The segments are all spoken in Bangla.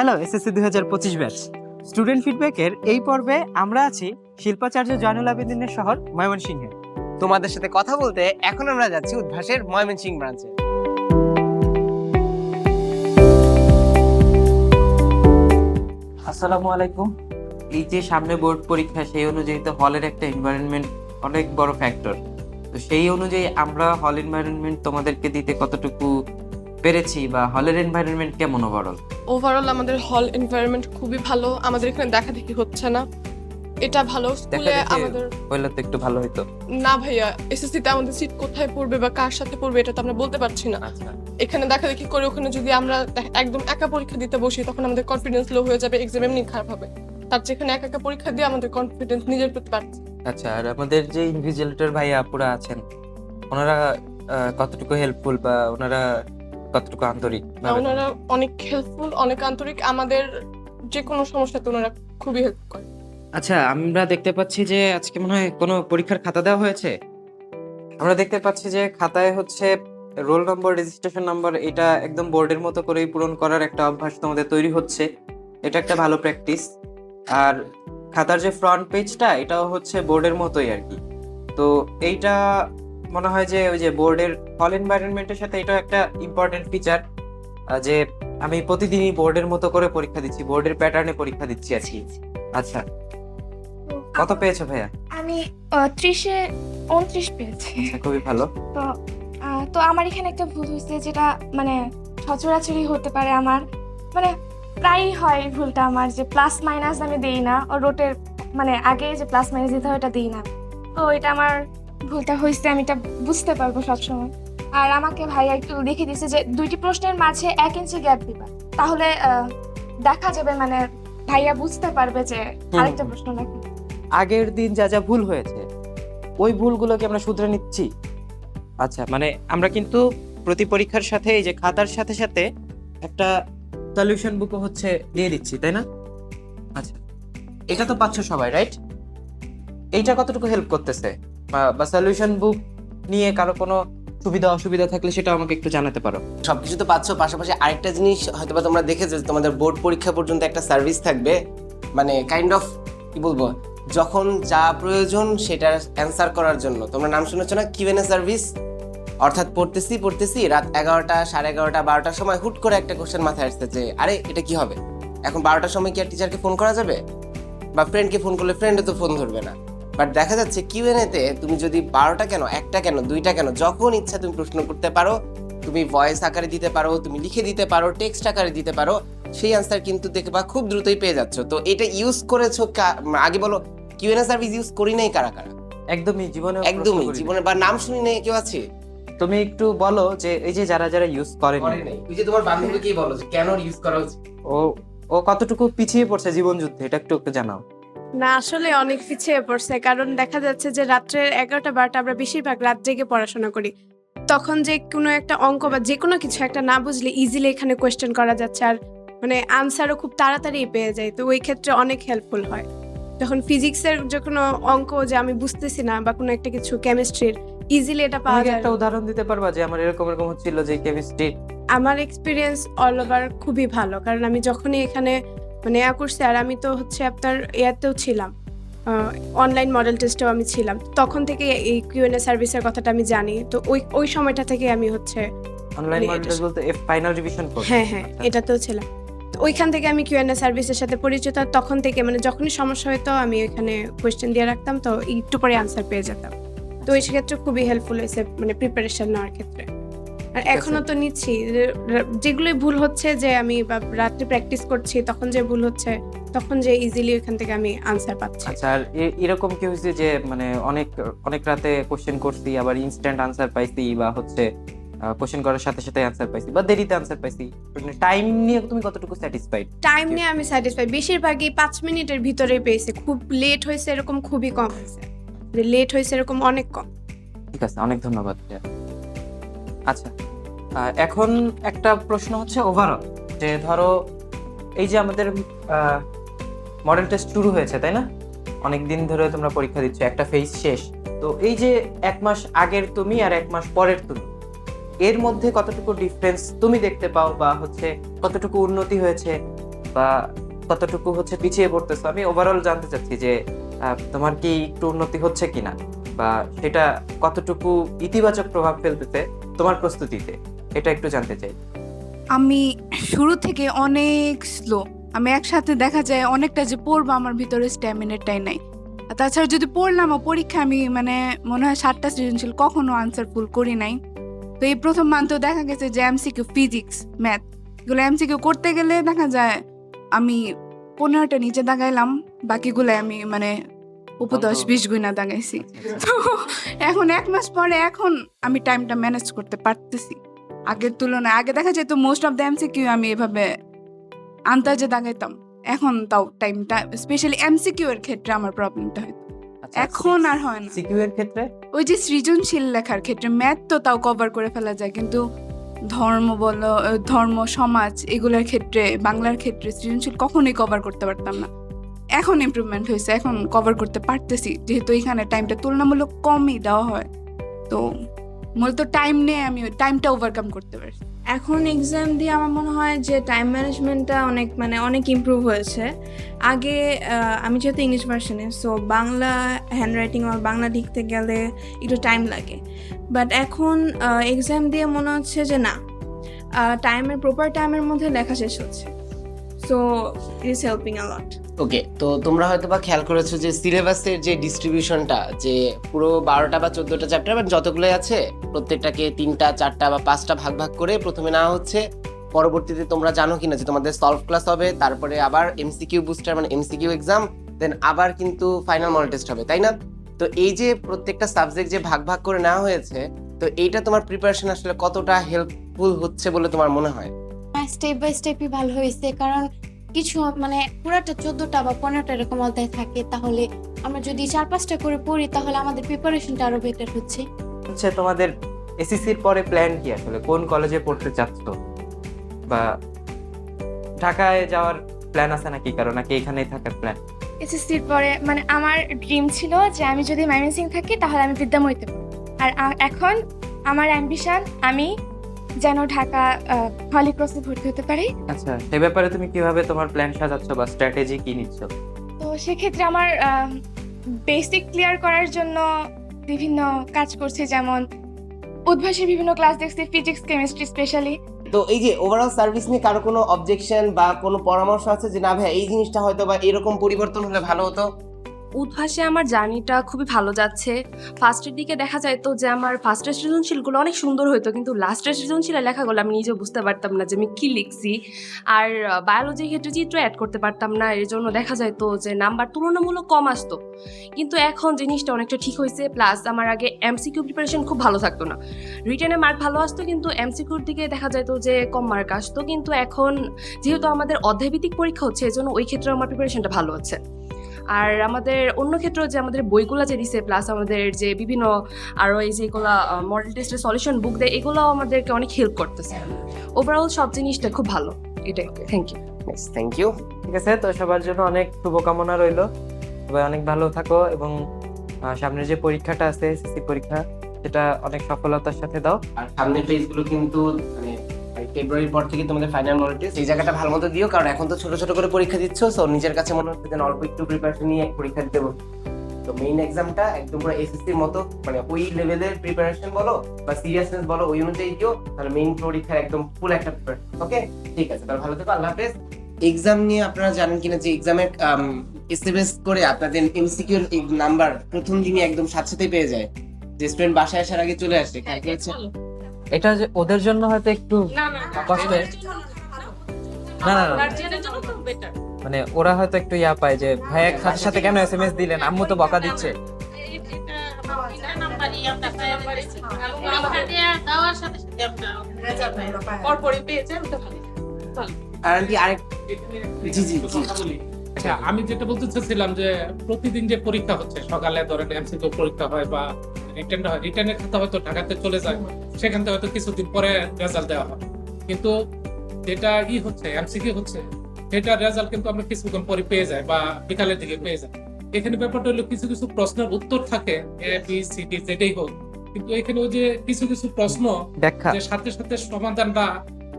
হ্যালো এসএসসি দুই হাজার পঁচিশ ব্যাচ স্টুডেন্ট ফিডব্যাকের এই পর্বে আমরা আছি শিল্পাচার্য জয়নুল আবেদিনের শহর ময়মনসিংহে। তোমাদের সাথে কথা বলতে এখন আমরা যাচ্ছি উদ্ভাসের ময়মনসিং ব্রাঞ্চে আসসালামু আলাইকুম। এই যে সামনে বোর্ড পরীক্ষা, সেই অনুযায়ী তো হলের একটা এনভায়রনমেন্ট অনেক বড় ফ্যাক্টর তো সেই অনুযায়ী আমরা হল এনভায়রনমেন্ট তোমাদেরকে দিতে কতটুকু পেরেছি বা হলের এনভায়রনমেন্ট কেমন ওভারঅল ওভারঅল আমাদের হল এনভায়রনমেন্ট খুবই ভালো। আমাদের এখানে দেখা দেখি হচ্ছে না। এটা ভালো। স্কুলে আমাদের হইলে তো একটু ভালো হইতো। না ভাইয়া এসএসসি তে আমাদের সিট কোথায় পড়বে বা কার সাথে পড়বে এটা তো আমরা বলতে পারছি না। আচ্ছা। এখানে দেখা দেখি করে ওখানে যদি আমরা একদম একা পরীক্ষা দিতে বসি তখন আমাদের কনফিডেন্স লো হয়ে যাবে এক্সাম এমনি খারাপ হবে। তার যেখানে একা একা পরীক্ষা দিয়ে আমাদের কনফিডেন্স নিজের প্রতি বাড়ছে। আচ্ছা আর আমাদের যে ইনভিজিলেটর ভাইয়া আপুরা আছেন ওনারা কতটুকু হেল্পফুল বা ওনারা কতটুকু আন্তরিক? ওনারা অনেক হেল্পফুল অনেক আন্তরিক। আমাদের যে কোনো সমস্যাতে ওনারা খুবই হেল্প করে। আচ্ছা আমরা দেখতে পাচ্ছি যে আজকে মনে হয় কোনো পরীক্ষার খাতা দেওয়া হয়েছে? আমরা দেখতে পাচ্ছি যে খাতায় হচ্ছে রোল নম্বর রেজিস্ট্রেশন নাম্বার এটা একদম বোর্ডের মতো করেই পূরণ করার একটা অভ্যাস তোমাদের তৈরি হচ্ছে। এটা একটা ভালো প্র্যাকটিস আর খাতার যে ফ্রন্ট পেজটা এটাও হচ্ছে বোর্ডের মতোই আর কি। তো এইটা মনে হয় যে ওই যে বোর্ডের হল এনভায়রনমেন্টের সাথে এটা একটা ইম্পর্টেন্ট ফিচার যে আমি প্রতিদিনই বোর্ডের মতো করে পরীক্ষা দিচ্ছি বোর্ডের প্যাটার্নে পরীক্ষা দিচ্ছি আজকে আচ্ছা কত পেয়েছ ভাইয়া? আমি ত্রিশে উনত্রিশ পেয়েছি। আচ্ছা, খুবই ভালো। তো তো আমার এখানে একটা ভুল হয়েছে যেটা মানে সচরাচরই হতে পারে আমার। মানে প্রায়ই হয় ভুলটা আমার যে প্লাস মাইনাস আমি দিই না ও রোটের মানে আগে যে প্লাস মাইনাস দিতে হয় ওটা দিই না। তো এটা আমার ভুলটা হয়েছে আমি এটা বুঝতে পারব সবসময়। আর আমাকে ভাইয়া একটু লিখে দিয়েছে যে দুইটি প্রশ্নের মাঝে এক ইঞ্চি গ্যাপ দিবা। তাহলে দেখা যাবে মানে ভাইয়া বুঝতে পারবে যে। আরেকটা প্রশ্ন নাকি। আগের দিন যা যা ভুল হয়েছে ওই ভুলগুলোকে আমরা শুধরে নিচ্ছি। আচ্ছা মানে আমরা কিন্তু প্রতি পরীক্ষার সাথে এই যে খাতার সাথে সাথে একটা সলিউশন বুকও হচ্ছে দিয়ে দিচ্ছি তাই না? আচ্ছা এটা তো পাচ্ছ সবাই রাইট এইটা কতটুকু হেল্প করতেছে? বা- সলিউশন বুক নিয়ে কারও কোনো সুবিধা, অসুবিধা থাকলে সেটা আমাকে একটু জানাতে পারো। সবকিছু তো পাচ্ছ, পাশাপাশি আরেকটা জিনিস হয়তো বা তোমরা দেখেছ যে তোমাদের বোর্ড পরীক্ষা পর্যন্ত একটা সার্ভিস থাকবে। মানে কাইন্ড অফ কি বলব, যখন যা প্রয়োজন সেটার অ্যান্সার করার জন্য। তোমরা নাম শুনেছো না? কিউএনএ সার্ভিস অর্থাৎ পড়তেছি পড়তেছি, রাত এগারোটা, সাড়ে এগারোটা, বারোটার সময় হুট করে একটা কোশ্চেন মাথায় আসছে যে, আরে, এটা কি হবে? এখন বারোটার সময় কি আর টিচারকে ফোন করা যাবে? বা ফ্রেন্ডকে ফোন করলে ফ্রেন্ডে তো ফোন ধরবে না। বাট দেখা যাচ্ছে কিউএনএতে তুমি যদি বারোটা কেন একটা কেন দুইটা কেন যখন ইচ্ছা তুমি প্রশ্ন করতে পারো তুমি ভয়েস আকারে দিতে পারো তুমি লিখে দিতে পারো টেক্সট আকারে দিতে পারো সেই আনসার কিন্তু দেখবা খুব দ্রুতই পেয়ে যাচ্ছ। তো এটা ইউজ করেছ আগে বলো কিউএনএ সার্ভিস ইউজ করি নাই কারা কারা? একদমই জীবনে একদমই জীবনে বা নাম শুনি নাই কেউ আছে? তুমি একটু বলো যে এই যে যারা যারা ইউজ করেন। করে নাই। ওই যে তোমার বান্ধবীকেই বলো যে কেন ইউজ করা উচিত ও ও কতটুকু পিছিয়ে পড়ছে জীবন যুদ্ধে এটা একটু একটু জানাও। না আসলে অনেক পিছিয়ে পড়ছে। কারণ দেখা যাচ্ছে যে রাত্রে এগারোটা বারোটা আমরা বেশিরভাগ রাত জেগে পড়াশোনা করি। তখন যে কোনো একটা অঙ্ক বা যে কোনো কিছু একটা না বুঝলে ইজিলি এখানে কোয়েশ্চেন করা যাচ্ছে। আর মানে আনসারও খুব তাড়াতাড়ি পেয়ে যায়। তো ওই ক্ষেত্রে অনেক হেল্পফুল হয়। যখন ফিজিক্সের যে কোনো অঙ্ক যে আমি বুঝতেছি না বা কোনো একটা কিছু কেমিস্ট্রির ইজিলি এটা পাওয়া যায়। একটা উদাহরণ দিতে পারবা যে আমার এরকম এরকম হচ্ছিল যে কেমিস্ট্রি আমার এক্সপিরিয়েন্স অল ওভার খুবই ভালো। কারণ আমি যখনই এখানে মানে ইয়া করছি আর আমি তো হচ্ছে আপনার ইয়াতেও ছিলাম। অনলাইন মডেল টেস্টেও আমি ছিলাম। তখন থেকে এই কিউএনএ সার্ভিসের কথাটা আমি জানি। তো ওই ওই সময়টা থেকে আমি হচ্ছে অনলাইন মানে মডেল এটা- বলতে এফ ফাইনাল রিভিশন হ্যাঁ হ্যাঁ এটাতেও ছিলাম। তো ওইখান থেকে আমি কিউএনএ সার্ভিসের সাথে পরিচিত। তখন থেকে মানে যখনই সমস্যা হতো আমি ওইখানে কোয়েশ্চেন দিয়ে রাখতাম। তো একটু পরে আনসার পেয়ে যেতাম। তো এই ক্ষেত্রে খুবই হেল্পফুল হয়েছে মানে প্রিপারেশন নেওয়ার ক্ষেত্রে। আর এখনও তো নিচ্ছি। যেগুলোই ভুল হচ্ছে যে আমি রাত্রে প্র্যাকটিস করছি তখন যে ভুল হচ্ছে তখন যে ইজিলি ওইখান থেকে আমি আনসার পাচ্ছি। আচ্ছা আর এরকম কি হয়েছে যে মানে অনেক অনেক রাতে কোশ্চেন করছি আবার ইনস্ট্যান্ট আনসার পাইছি বা হচ্ছে কোশ্চেন করার সাথে সাথে আনসার পাইছি বা দেরিতে আনসার পাইছি? টাইম নিয়ে তুমি কতটুকু স্যাটিসফাইড টাইম নিয়ে আমি স্যাটিসফাইড বেশিরভাগই পাঁচ মিনিটের ভিতরে পেয়েছি। খুব লেট হয়েছে এরকম খুবই কম হয়েছে। লেট হয়েছে এরকম অনেক কম। ঠিক আছে অনেক ধন্যবাদ। আচ্ছা। এখন একটা প্রশ্ন হচ্ছে ওভারঅল যে ধরো এই যে আমাদের মডেল টেস্ট শুরু হয়েছে, তাই না? অনেক দিন ধরে তোমরা পরীক্ষা দিচ্ছ, একটা ফেজ শেষ। তো এই যে এক মাস আগের তুমি আর এক মাস পরের তুমি, এর মধ্যে কতটুকু ডিফারেন্স তুমি দেখতে পাও বা হচ্ছে কতটুকু উন্নতি হয়েছে বা কতটুকু হচ্ছে পিছিয়ে পড়তেছো? আমি ওভারঅল জানতে চাচ্ছি যে তোমার কি একটু উন্নতি হচ্ছে কিনা বা সেটা কতটুকু ইতিবাচক প্রভাব ফেলতেছে? তোমার প্রস্তুতিতে, এটা একটু জানতে চাই। আমি শুরু থেকে অনেক স্লো আমি একসাথে দেখা যায় অনেকটা যে পড়ব আমার ভিতরে স্ট্যামিনারটাই নাই। তাছাড়া যদি পড়লাম পরীক্ষা আমি মানে মনে হয় সাতটা সৃজনশীল কখনো আনসার ফুল করি নাই। তো এই প্রথম মান্থ দেখা গেছে যে এমসিকিউ ফিজিক্স ম্যাথ এগুলো এমসিকিউ করতে গেলে দেখা যায় আমি পনেরোটা নিচে দাগাইলাম বাকিগুলো আমি মানে উপদশ বিশ গুণা দাগাইছি। তো এখন এক মাস পরে এখন আমি টাইমটা ম্যানেজ করতে পারতেছি। আগের তুলনায় আগে দেখা যেত মোস্ট অফ দ্য এমসিকিউ আমি এভাবে আন্দাজে দাগাইতাম। এখন তাও টাইমটা স্পেশালি এমসিকিউ এর ক্ষেত্রে আমার প্রবলেমটা হয় এখন আর হয় না। সিকিউ এর ক্ষেত্রে? ওই যে সৃজনশীল লেখার ক্ষেত্রে ম্যাথ তো তাও কভার করে ফেলা যায় কিন্তু ধর্ম বলো ধর্ম সমাজ এগুলোর ক্ষেত্রে বাংলার ক্ষেত্রে সৃজনশীল কখনোই কভার করতে পারতাম না। এখন ইমপ্রুভমেন্ট হয়েছে, এখন কভার করতে পারতেছি। যেহেতু এখানে টাইমটা তুলনামূলক কমই দেওয়া হয়। তো মূলত টাইম নিয়ে আমি টাইমটা ওভারকাম করতে পারছি। এখন এক্সাম দিয়ে আমার মনে হয় যে টাইম ম্যানেজমেন্টটা অনেক মানে অনেক ইমপ্রুভ হয়েছে। আগে আমি যেহেতু ইংলিশ ভার্সনে সো বাংলা হ্যান্ডরাইটিং আর বাংলা লিখতে গেলে একটু টাইম লাগে। বাট এখন এক্সাম দিয়ে মনে হচ্ছে যে না টাইমের প্রপার টাইমের মধ্যে লেখা শেষ হচ্ছে। So it helping a lot okay তো তোমরা হয়তো বা খেয়াল করেছ যে সিলেবাসের যে ডিস্ট্রিবিউশনটা যে পুরো বারোটা বা চোদ্দটা চ্যাপ্টার মানে যতগুলোই আছে, প্রত্যেকটাকে তিনটা, চারটা বা পাঁচটা ভাগ ভাগ করে প্রথমে নেওয়া হচ্ছে। পরবর্তীতে তোমরা জানো কিনা যে তোমাদের সলভ ক্লাস হবে, তারপরে আবার এমসিকিউ বুস্টার মানে এমসিকিউ এক্সাম দেন আবার কিন্তু ফাইনাল মডেল টেস্ট হবে, তাই না? তো এই যে প্রত্যেকটা সাবজেক্ট যে ভাগ ভাগ করে নেওয়া হয়েছে, তো এইটা তোমার প্রিপারেশন আসলে কতটা হেল্পফুল হচ্ছে বলে তোমার মনে হয়? স্টেপ বাই স্টেপই ভালো হয়েছে, কারণ কিছু মানে পুরাটা চোদ্দটা বা পনেরোটা এরকম অধ্যায় থাকে তাহলে আমরা যদি চার পাঁচটা করে পড়ি তাহলে আমাদের প্রিপারেশনটা আরও বেটার হচ্ছে। হচ্ছে তোমাদের এসএসসির পরে প্ল্যান কি আসলে? কোন কলেজে পড়তে চাচ্ছ? বা ঢাকায় যাওয়ার প্ল্যান আছে নাকি কারণ নাকি এখানেই থাকার প্ল্যান এসএসসির পরে মানে আমার ড্রিম ছিল যে আমি যদি ময়মনসিং থাকি তাহলে আমি বিদ্যাময়ীতে পড়ব। আর এখন আমার অ্যাম্বিশন আমি যেন ঢাকা হলি ক্রসে ভর্তি হতে পারি। আচ্ছা সে ব্যাপারে তুমি কীভাবে তোমার প্ল্যান সাজাচ্ছ বা স্ট্র্যাটেজি কি নিচ্ছ? তো সেক্ষেত্রে আমার বেসিক ক্লিয়ার করার জন্য বিভিন্ন কাজ করছি যেমন উদ্ভাসী বিভিন্ন ক্লাস দেখছি ফিজিক্স কেমিস্ট্রি স্পেশালি তো এই যে ওভারঅল সার্ভিস নিয়ে কারও কোনো অবজেকশন বা কোনো পরামর্শ আছে যে না ভাই এই জিনিসটা হয়তো বা এরকম পরিবর্তন হলে ভালো হতো? উদ্ভাসে আমার জার্নিটা খুবই ভালো যাচ্ছে। ফার্স্টের দিকে দেখা যায় তো যে আমার ফার্স্টের সৃজনশীলগুলো অনেক সুন্দর হতো কিন্তু লাস্টের সৃজনশীলের লেখাগুলো আমি নিজেও বুঝতে পারতাম না যে আমি কী লিখছি। আর বায়োলজির ক্ষেত্রে চিত্র অ্যাড করতে পারতাম না, এর জন্য দেখা যায় তো যে নাম্বার তুলনামূলক কম আসতো। কিন্তু এখন জিনিসটা অনেকটা ঠিক হয়েছে প্লাস আমার আগে এমসিকিউ প্রিপারেশন খুব ভালো থাকতো না। রিটেনে মার্ক ভালো আসতো, কিন্তু এমসিকিউর দিকে দেখা যায় তো যে কম মার্ক আসতো। কিন্তু এখন যেহেতু আমাদের অধ্যায়ভিত্তিক পরীক্ষা হচ্ছে, এজন্য ওই ক্ষেত্রে আমার প্রিপারেশনটা ভালো হচ্ছে আর আমাদের অন্য ক্ষেত্রেও যে আমাদের বইগুলো যে দিছে প্লাস আমাদের যে বিভিন্ন আরও এই যেগুলো মডেল টেস্টের সলিউশন বুক দেয় এগুলো আমাদেরকে অনেক হেল্প করতেছে। ওভারঅল সব জিনিসটা খুব ভালো। এটাই। থ্যাংক ইউ থ্যাংক ইউ ঠিক আছে তো সবার জন্য অনেক শুভকামনা রইল। সবাই অনেক ভালো থাকো এবং সামনের যে পরীক্ষাটা আছে এসএসসি পরীক্ষা সেটা অনেক সফলতার সাথে দাও। আর সামনের পেজগুলো কিন্তু মানে ফেব্রুয়ারির পর থেকে তোমাদের ফাইনাল মডেল টেস্ট এই জায়গাটা ভালো মতো দিও কারণ এখন তো ছোট ছোট করে পরীক্ষা দিচ্ছ সো নিজের কাছে মনে হচ্ছে যেন অল্প একটু প্রিপারেশন নিয়ে পরীক্ষা দিতে বসো তো মেইন এক্সামটা একদম পুরো এসএসসির মতো মানে ওই লেভেলের প্রিপারেশন বলো বা সিরিয়াসনেস বলো ওই অনুযায়ী দিও তাহলে মেইন পরীক্ষার একদম ফুল একটা প্রিপারেশন ওকে ঠিক আছে তাহলে ভালো থেকো আল্লাহ হাফেজ। এক্সাম নিয়ে আপনারা জানেন কিনা যে এক্সামের এসএমএস করে আপনাদের এমসিকিউর নাম্বার প্রথম দিনই একদম সাথে সাথে পেয়ে যায়। যে স্টুডেন্ট বাসায় আসার আগে চলে আসে এটা যে ওদের জন্য হয়তো একটু কষ্টের না না না মানে ওরা হয়তো একটু ইয়া পায় যে ভাই এক সাথে সাথে কেন এসএমএস দিলেন? আম্মু তো বকা দিচ্ছে। আচ্ছা আমি যেটা বলতে চাচ্ছিলাম যে প্রতিদিন যে পরীক্ষা হচ্ছে সকালে ধরেন এমসিকিউ পরীক্ষা হয় বা রিটার্ন হয় রিটার্নের খাতা হয়তো ঢাকাতে চলে যায়। সেখান থেকে হয়তো কিছুদিন পরে রেজাল্ট দেওয়া হয় কিন্তু যেটা ই হচ্ছে এমসিকিউ হচ্ছে সেটা রেজাল্ট কিন্তু আমরা কিছুক্ষণ পরে পেয়ে যাই বা বিকালের দিকে পেয়ে যাই। এখানে ব্যাপারটা হলো কিছু কিছু প্রশ্নের উত্তর থাকে এ বি সি ডি যেটাই হোক। কিন্তু এখানে ওই যে কিছু কিছু প্রশ্ন যে সাথে সাথে সমাধানটা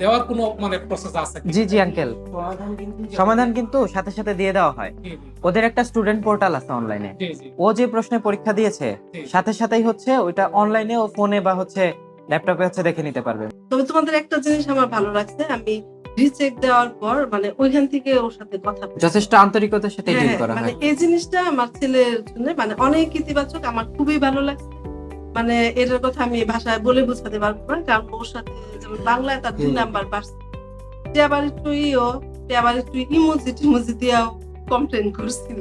দেওয়ার কোনো মানে প্রসেস আছে জি জি আঙ্কেল সমাধান কিন্তু সাথে সাথে দিয়ে দেওয়া হয়। ওদের একটা স্টুডেন্ট পোর্টাল আছে অনলাইনে। ও যে প্রশ্নে পরীক্ষা দিয়েছে সাথে সাথেই হচ্ছে ওইটা অনলাইনে ও ফোনে বা হচ্ছে ল্যাপটপে হচ্ছে দেখে নিতে পারবে। তবে তোমাদের একটা জিনিস আমার ভালো লাগছে আমি রিচেক দেওয়ার পর মানে ওইখান থেকে ওর সাথে কথা। যথেষ্ট আন্তরিকতার সাথে ডিল হ্যাঁ, করা মানে এই জিনিসটা আমার ছেলের জন্য মানে অনেক ইতিবাচক আমার খুবই ভালো লাগছে। মানে এটার কথা আমি ভাষায় বলে বোঝাতে পারব না কারণ ওর সাথে যেমন বাংলায় তার দুই নাম্বার পারছে সে আবার একটু ইও সে আবার একটু ইমোজি টিমোজি দিয়েও কমপ্লেন করছিল।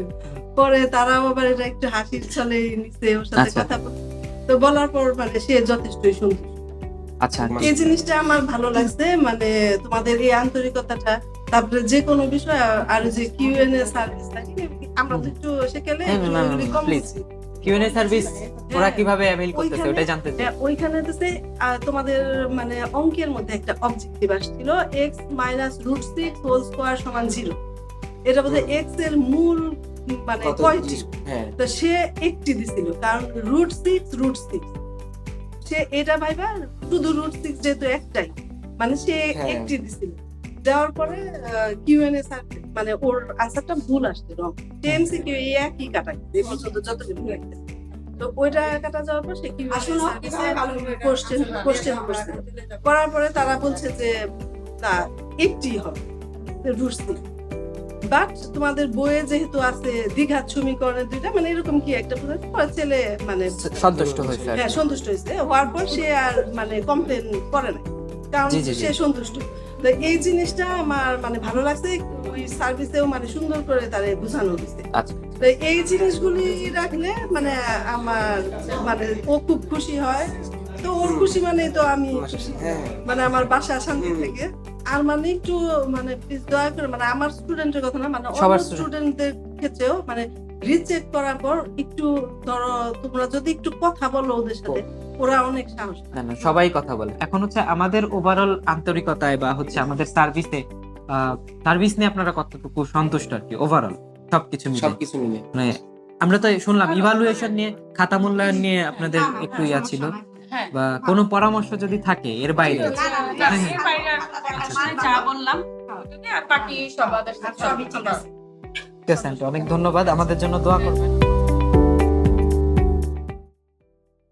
পরে তারাও আবার এটা একটু হাসির ছলে নিছে ওর সাথে আচ্ছা। কথা বলে তো বলার পর মানে সে যথেষ্টই সুন্দর আচ্ছা এই জিনিসটা আমার ভালো লাগছে মানে তোমাদের এই আন্তরিকতাটা তারপরে যে কোনো বিষয় আর- যে কিউএন এ সার্ভিস থাকে আমরা তো একটু সেখানে হ্যাঁ, কম কিউএনএ সার্ভিস ওরা কীভাবে অ্যাভেল করতেছে ওটাই জানতে চাই। হ্যাঁ, ওইখানে হচ্ছে তোমাদের মানে অঙ্কের মধ্যে একটা অবজেক্টিভ আসছিল x minus root six whole square সমান জিরো এটা বোধহয় এক্সের মূল মানে কয়টি? হ্যাঁ। তো সে একটি দিছিল কারণ রুট সিক্স রুট সিক্স সে এটা ভাইবা শুধু রুট সিক্স যেহেতু একটাই মানে সে হ্যাঁ। একটি দিছিল। দেওয়ার পরে কিউএনএ স্যার মানে ওর আনসারটা ভুল আসছে রং। টেমসি কিউ একই কাটা এই পর্যন্ত যতটুকু লাগছে তো ওইটা কাটা যাওয়ার পর সে সার্ভিসে কোশ্চেন কোশ্চেন করছিল করার পরে তারা বলছে যে না একটি হবে রুট সিক্স বাট তোমাদের বইয়ে যেহেতু আছে দীঘার সমীকরণের দুইটা মানে এরকম কি একটা পরে ছেলে মানে সন্তুষ্ট হয়েছে হ্যাঁ সন্তুষ্ট হয়েছে। হওয়ার পর সে আর মানে কমপ্লেন করে না কারণ। সে সন্তুষ্ট। তো এই জিনিসটা আমার মানে ভালো লাগছে। ওই সার্ভিসেও মানে সুন্দর করে তারে বোঝানো হয়েছে। আচ্ছা। তো এই জিনিসগুলি রাখলে মানে আমার মানে ও খুব খুশি হয়। তো ওর খুশি মানে তো আমি হ্যাঁ। মানে আমার বাসা শান্তি থেকে। আর মানে একটু মানে প্লিজ দয়া করে মানে আমার স্টুডেন্টের কথা না মানে অন্য স্টুডেন্টদের ক্ষেত্রেও মানে রিচেক করার পর একটু ধরো তোমরা যদি একটু কথা বলো ওদের সাথে ওরা অনেক সাহস। না না সবাই কথা বলে। এখন হচ্ছে আমাদের ওভারঅল আন্তরিকতায় বা হচ্ছে আমাদের সার্ভিসে সার্ভিস নিয়ে আপনারা কতটুকু সন্তুষ্ট আর কি ওভারঅল সবকিছু মিলে সবকিছু মিলে মানে আমরা তো শুনলাম ইভালুয়েশন নিয়ে খাতা মূল্যায়ন নিয়ে আপনাদের একটু ইয়া ছিল বা কোনো পরামর্শ যদি থাকে এর বাইরে হ্যাঁ, হ্যাঁ। যা বললাম আর বাকি সব সবই ঠিক আছে। ঠিক আছে আন্টি, অনেক ধন্যবাদ। আমাদের জন্য দোয়া করবেন।